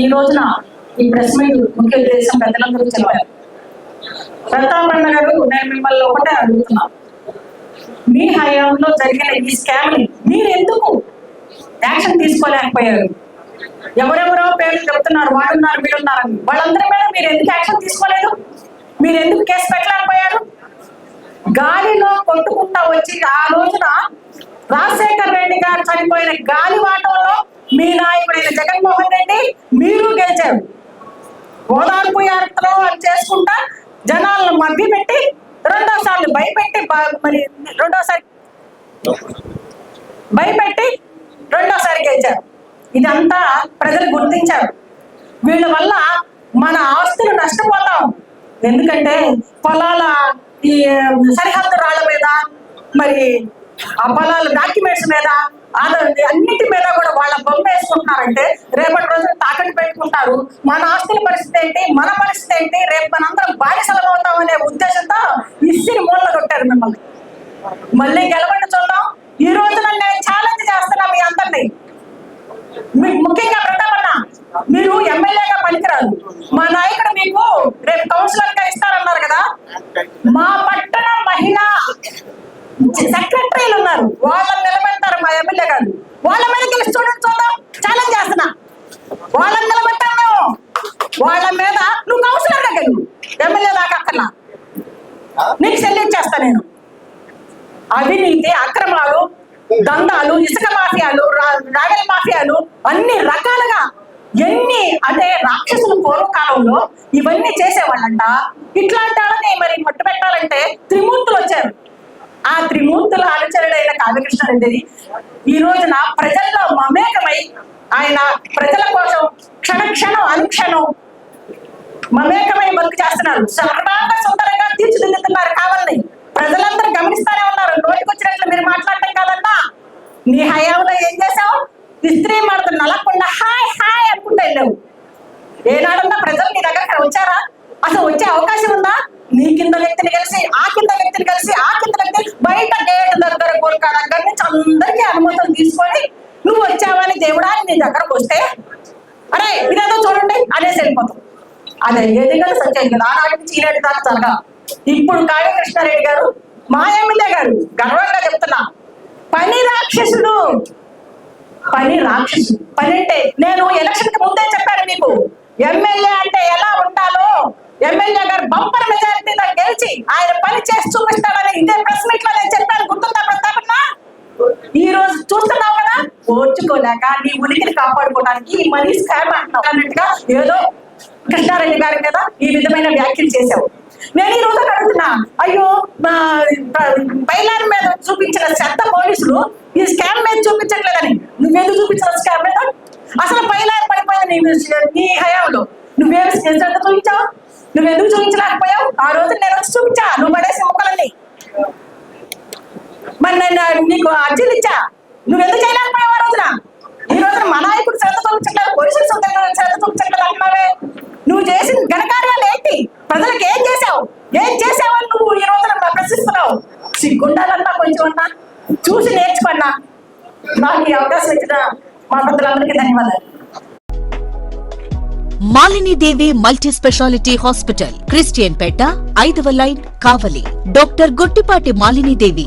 ఈ రోజున ఈ ప్రెస్ మీట్ ముఖ్య ఉద్దేశం పెద్దలందరూ చెప్పారు. ప్రతాపన్న గారు నేను మిమ్మల్ని ఒకటే అడుగుతున్నా. మీ హయాంలో జరిగిన ఈ స్కామ్ మీరు ఎందుకు యాక్షన్ తీసుకోలేకపోయారు? ఎవరెవరో పేర్లు చెప్తున్నారు వాడున్నారు వీడున్నారని వాళ్ళందరి మీద మీరు ఎందుకు యాక్షన్ తీసుకోలేదు? మీరు ఎందుకు కేసు పెట్టలేకపోయారు? గాలిలో కొట్టుకుంటా వచ్చి ఆ రోజున రాజశేఖర్ రెడ్డి గారు చనిపోయిన గాలి వాటంలో మీ నాయకుడైన జగన్మోహన్ రెడ్డి మీరు గెలిచారు. ఓదార్పు యాత్రలో అని చేసుకుంటా జనాలను మభ్య పెట్టి రెండోసార్లు భయపెట్టి మరి రెండోసారి భయపెట్టి రెండోసారి గెలిచారు. ఇదంతా ప్రజలు గుర్తించారు. వీళ్ళ వల్ల మన ఆస్తులు నష్టపోతాం ఎందుకంటే పొలాల ఈ సరిహద్దు రాళ్ళ మీద మరి ఆ పొలాల డాక్యుమెంట్స్ మీద ఆధార్ అన్నిటి మీద కూడా వాళ్ళ బొమ్మ రేపటి రోజున తాకట్టు పెట్టుకుంటారు. మన ఆస్తుల పరిస్థితి ఏంటి? మన పరిస్థితి ఏంటి? రేపు మనందరం బానిసలం అవుతాం అనే ఉద్దేశంతో ఇస్సిని మూల కొట్టారు మిమ్మల్ని. మళ్ళీ గెలవండి చూద్దాం. ఈ రోజున నేను ఛాలెంజ్ చేస్తున్నా మీ అందరినీ. మీకు ముఖ్యంగా ప్రతాపన్న మీరు ఎమ్మెల్యేగా పనికిరాదు. మా నాయకుడు మీకు రేపు కౌన్సిలర్గా ఇస్తారన్నారు కదా? మా పట్టణ మహిళా సెక్రటరీలు ఉన్నారు. వాళ్ళని నిలబెడతారు మా ఎమ్మెల్యే గారు. వాళ్ళ మీద గెలిచి చూడండి చూద్దాం ఛాలెంజ్ చేస్తున్నా వాళ్ళని నిలబెట్టాం మేము వాళ్ళ మీద నువ్వు కౌన్సిలర్గా గెలు ఎమ్మెల్యే దాకా అక్కర్లా నీకు సెల్యూట్ చేస్తా నేను అవినీతి అక్రమాలు దందాలు ఇసుక మాఫియాలు రా- రాగల మాఫియాలు అన్ని రకాలుగా ఎన్ని అంటే రాక్షసులు పూర్వకాలంలో ఇవన్నీ చేసేవాళ్ళంట. ఇట్లాంటి వాళ్ళని మరి మట్టు పెట్టాలంటే త్రిమూర్తులు వచ్చారు. ఆ త్రిమూర్తుల అనుచరుడైన కావ్యకృష్ణారెడ్డి ఈ రోజున ప్రజల్లో మమేకమై ఆయన ప్రజల కోసం క్షణ క్షణం అనుక్షణం మమేకమై బతుకు చేస్తున్నారు. సర్వాంగ సుందరంగా తీర్చిదిద్దుతున్నారు ఏనాడన్నా ప్రజలు నీ దగ్గర వచ్చారా? అసలు వచ్చే అవకాశం ఉందా? నీ కింద వ్యక్తిని కలిసి ఆ కింద వ్యక్తిని కలిసి ఆ కింద వ్యక్తి బయట గేట్ దగ్గర కోరిక దగ్గర నుంచి అందరికీ అనుమతులు తీసుకొని నువ్వు వచ్చావని దేవుడా నీ దగ్గరకు వస్తే అరే ఇదేదో చూడండి అనేసి వెళ్ళిపోతాం. అదే ఏది కదా సత్యం కదా. ఆనాటి నుంచి ఈనాటి దాకా జరగా. ఇప్పుడు కావ్య కృష్ణారెడ్డి గారు మా ఎమ్మెల్యే గారు గర్వంగా చెప్తున్నా. పని రాక్షసుడు. పని రాక్షసుడు. పని అంటే నేను ఎలక్షన్కి ముందే చెప్పాను మీకు ఎమ్మెల్యే అంటే ఎలా ఉండాలో ఎమ్మెల్యే గారు బంపర్ మెజారిటీతో గెలిచి ఆయన పని చేసి చూపిస్తాడని ఇదే ప్రెస్ మీట్లో నేను చెప్పాను గుర్తుందా ప్రతాపన్న ఈ రోజు చూస్తున్నావు కదా ఓర్చుకోలేక నీ ఉనికిని కాపాడుకోవడానికి ఈ మనీ స్కామ్ అంటున్నావు అన్నట్టుగా ఏదో కృష్ణారెడ్డి గారి మీద ఈ విధమైన వ్యాఖ్యలు చేశావు. నేను ఈ రోజు అడుగుతున్నా అయ్యో మా బయలార్ మీద చూపించిన చెత్త పోలీసులు ఈ స్కామ్ మీద చూపించట్లేదని. నువ్వెందుకు చూపించిన స్కామ్ మీద? అసలు బయలార్ పడిపోయింది నీ నీ హయాంలో. నువ్వేమి శ్రద్ధ చూపించావు? నువ్వెందుకు చూపించలేకపోయావు? ఆ రోజు నేను వచ్చి చూపించా నువ్వు పడేసి మొక్కలన్నీ. మరి నేను నీకు అర్జీలు ఇచ్చా? నువ్వు ఎందుకు చేయలేకపోయావు ఆ రోజున? ఈ రోజున మా నాయకుడు శ్రద్ధ చూపించట్లేదు పోలీసులు శ్రద్ధ శ్రద్ధ చూపించట్లేదు అంటున్నావే. నువ్వు చేసిన ఘనకార్యాలు ఏంటి? ప్రజలకు ఏం చేసావు ఏం చేసావని నువ్వు ఈ రోజున ప్రశ్నిస్తున్నావు? సిగ్గుండాలన్నా కొంచెం అన్నా. చూసి నేర్చుకున్నా. మాకు ఈ అవకాశం ఇచ్చిన మా పెద్దలందరికీ ధన్యవాదాలు. Malini Devi multi speciality hospital Christian Peta ఐదవ line Kavali. Doctor Gottipati Malinidevi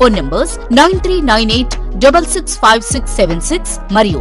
Phone numbers nine three nine eight double six five six seven six మరియు